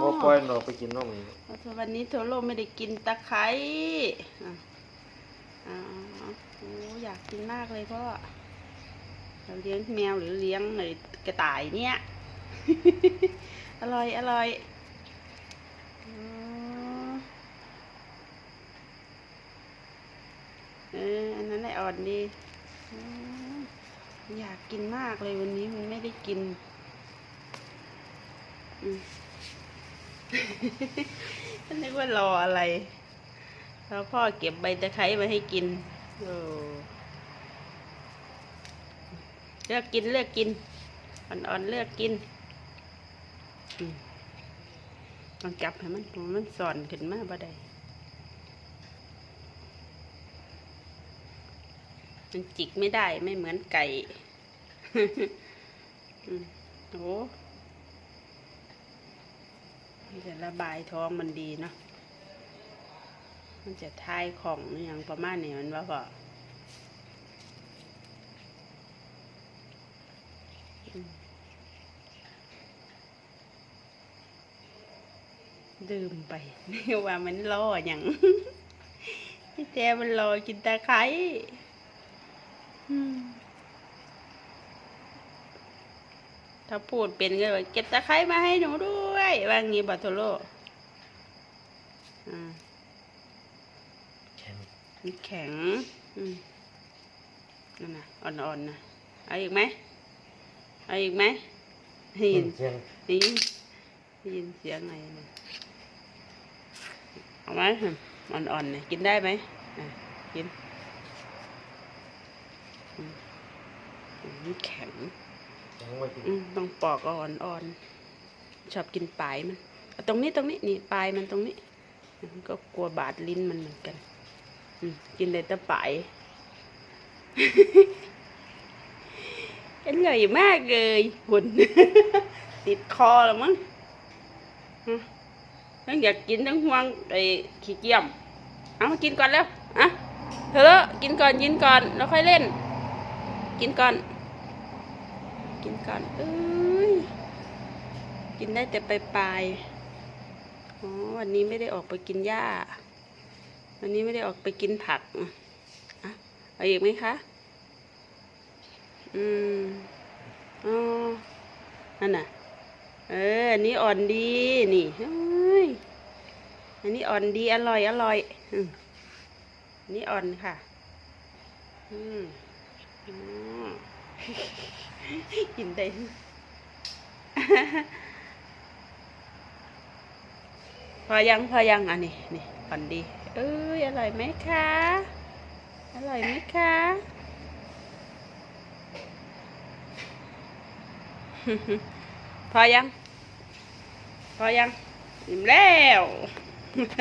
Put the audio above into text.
พอปล่อยเราไปกินนมนี่วันนี้โทโร่ไม่ได้กินตะไคร้อะอ่าโอ้อยากกินมากเลยพ่อเราเลี้ยงแมวหรือเลี้ยงไอ้กระต่ายเนี่ย อร่อย อร่อยเอออันนั้นแหละอ่อนดีอืมอยากกินมากเลยวันนี้มันไม่ได้กิน อืม ฉันนึกว่ารออะไร แล้วพ่อเก็บใบตะไคร้มาให้กินโอ้เลือกกินเลือกกิน อ่อนๆเลือกกินต้องจับให้มันมันสอนขึ้นมาบ่ได้มันจิกไม่ได้ไม่เหมือนไก่ โอ้ มันจะระบายท้องมันดีเนาะ มันจะทายของอย่างประมาณนี้มันว่าก็อืมดื่มไปนี่ว่ามันรออย่างพี่แต่มันรอกินตะไคร้ถ้าพูดเป็นก็เก็บตะไคร้มาให้หนูด้วย ว่างี้บัตโทโลอ่าแข็งมันแข็งอืมนั่นน่ะอ่อนๆนะเอาอีกไหมเอาอีกไหมได้ยินเสียงได้ยินได้ยินเสียงไงนะเอาไหมอ่อนๆเนี่ยกินได้ไหมอะกินอืมอืมมันแข็งแข็งไว้กิน อืมต้องปอกเอาอ่อนๆ ชอบกินปลายมันตรงนี้ตรงนี้นี่ปลายมันตรงนี้มันก็กลัวบาดลิ้นมันเหมือนกันกินได้แต่ปลายอร่อยมากเลยหุ่นติดคอแล้วมั้งทั้งอยากกินทั้งห่วงไอ้ขี้เกียจเอามากินก่อนแล้วอะเธอกินก่อนกินก่อนแล้วค่อยเล่น กินก่อน กินก่อนเอ้ย กินได้แต่ปลายๆอ๋อวันนี้ไม่ได้ออกไปกินหญ้า วันนี้ไม่ได้ออกไปกินผักอะอะเอาอีกไหมคะ อืมอ๋อนั่นน่ะ เออ อันนี้อ่อนดี นี่เฮ้ยอันนี้อ่อนดี อร่อย อร่อย อืมนนี้อ่อนค่ะ อืมอ๋อกินได้ พ อยังพอยังอันนี้นี่ก่อนดีเอ้ยอร่อยไหมคะอร่อยไหมคะพอยัง พอยังอิ่มแล้ว